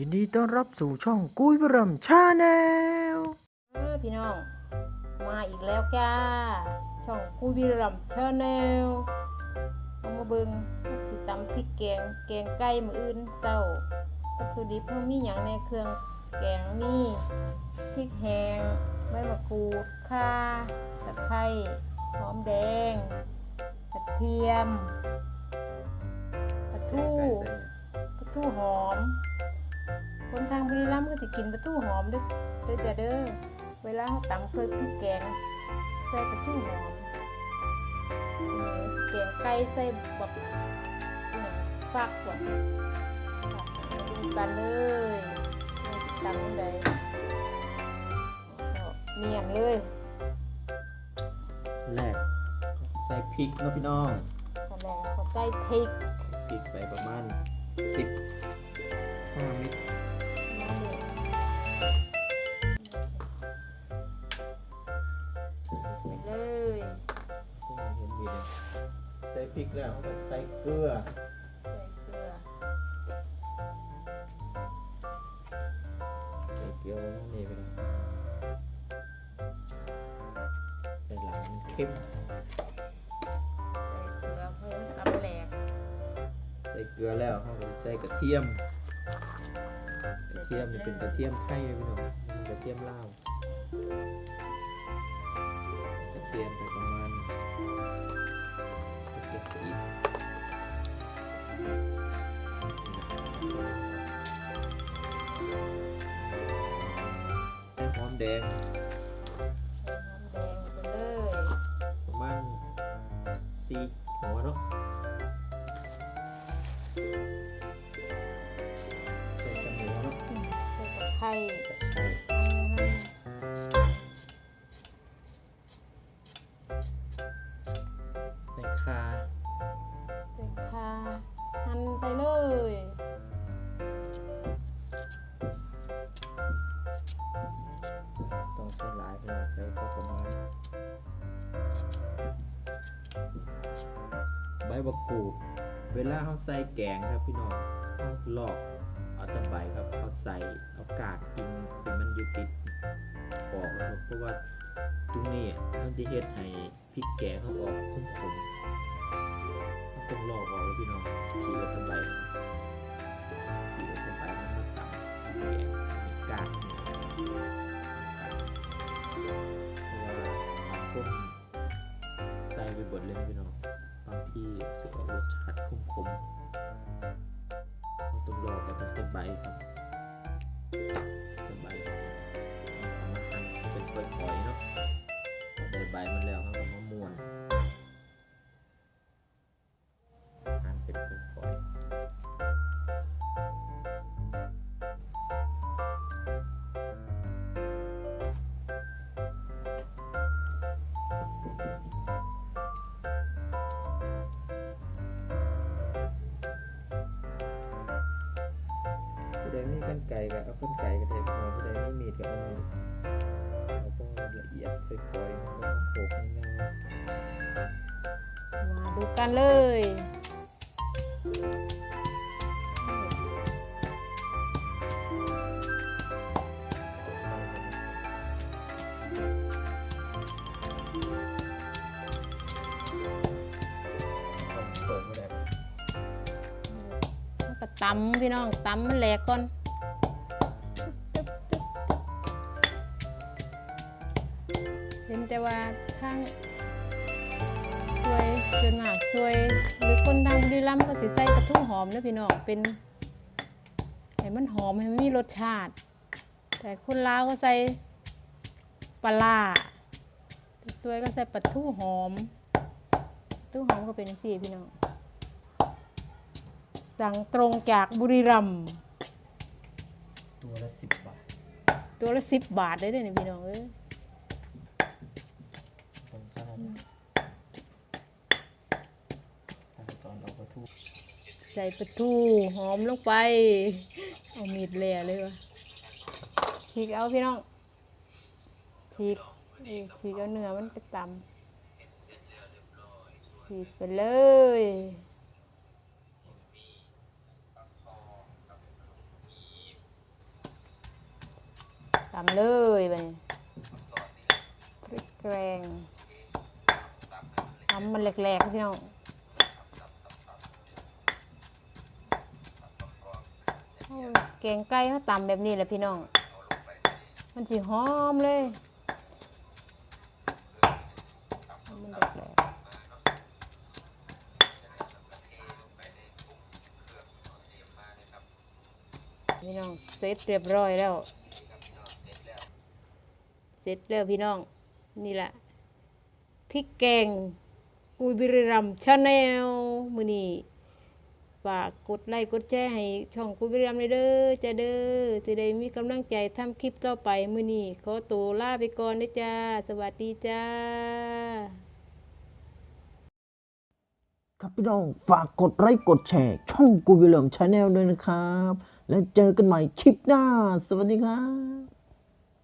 ยินดีต้อนรับสู่ช่องกุ้ยบรมชาแนลเออพี่น้อง มาอีกแล้วจ้า ช่องคุยบิรัมชาแนลเอามาเบิงสิตำพริกแกง แกงไก่มืออื่นเศร้าวัตถุดิบมันมีอย่างในเครื่องแกงมีพริกแห้งใบมะกรูดข่าตะไคร้หอมแดงกระเทียมปลาทูปลาทูหอม คนทางบุรีรัมย์ก็จะกินปลาทูหอมเด้วยเด้อจ้ะเด้อเวลาเขาตำเคยพริกแกงใส่ปลาทูหอมเออแกงไก่ใส่แบบอหยังฟักแบบดูกันเลยตำยังไงเมียนเลยแรกใส่พริกเนาะพี่น้องตอนแรกเขาใส่พริกพริกไปประมาณสิบห้าเม็ด ส่พริกแล้วก็ใส่เกลือ ใส่เกลือใส่เกลือไว้ข้างนี้ไปเลยใส่หลังมันเข้มใส่เกลือเพิ่มตำแหลกใส่เกลือแล้วเขาก็ใส่กระเทียม กระเทียมนี่เป็นกระเทียมไทยเลยพี่น้องมันกระเทียมลาวกระเทียมไป หอมแดงใส่น้ำแดงไปเลยประมาณสี่หัวเนาะใส่ตะหมูเนาะอืมใส่ตะไค บบักกูดเวลาเขาใส่แกงครับพี่น้องเขาลอกเอาตะใบครับเอาใส่เอากากกินที่มันอยู่ติดออกนะครับเพราะว่าตรงนี้มันจะเฮ็ดให้พริกแกงเขาออกขมๆต้องลอกออกแล้วพี่น้องฉีกเอาตะใบฉีกเอาตะใบมันมาตำพริกแกงกากนี่กากเพราะว่าคนใส่ไปเบดเลยพี่น้อง ที่จะออกรสชาติขมๆต้องรอกับต้นใบครับ ๆผู้ใดมีกันไก่ก็เอากันไก่ก็ได้พอผู้ใดไม่มีดก็เอามีดเอาพอละเอียดฝอยๆแล้วก็โขลกง่ายมาดูกันเลยๆเปิดไม่ได้แล้วก็ตำพี่น้องตำมันแหลกก่อน เห็นแต่ว่าทางสวยส่วนมากสวยหรือคนทางบุรีรัมย์ก็สิใส่กระทุ่งหอมนะพี่น้องเป็นให้มันหอมให้มันมีรสชาติ แต่คนลาวก็ใส่ปลาร้าแต่สวยก็ใส่ปลาทูหอมปลาทูหอมก็เป็นสี่พี่น้องสั่งตรงจากบุรีรัมย์ตัวละสิบบาท ตัวละสิบบาทได้เลยเนี่ยพี่น้องเอ้ย ตรงข้ามขั้นตอนเอากระทู้ ใส่ปลาทูหอมลงไป เอามีดแหล่เลยวะฉีกเอาพี่น้องฉีกฉีกเอาเนื้อมันไปตำฉีกไปเลยตำเลยไปพริกแกงตำมันแหลกๆพี่น้องโอ้ย แกงไก่เขาตำแบบนี้แหละพี่น้อง มันสิหอมเลยมันแหลกพี่น้องเสร็จเรียบร้อยแล้ว เสร็จแล้วพี่น้อง นี่แหละพริกแกงกุยบิริรัมชาแนลมือนี้ ฝากกดไลค์กดแชร์ให้ช่องกุยบิริรัมเลยเด้อจะเด้อจะได้มีกำลังใจทำคลิปต่อไปมือนี้ขอตัวลาไปก่อนนะจ้า สวัสดีจ้า ครับพี่น้องฝากกดไลค์กดแชร์ ช่องกูวิลเลมชาแนลด้วยนะครับ แล้วเจอกันใหม่คลิปหน้า สวัสดีครับ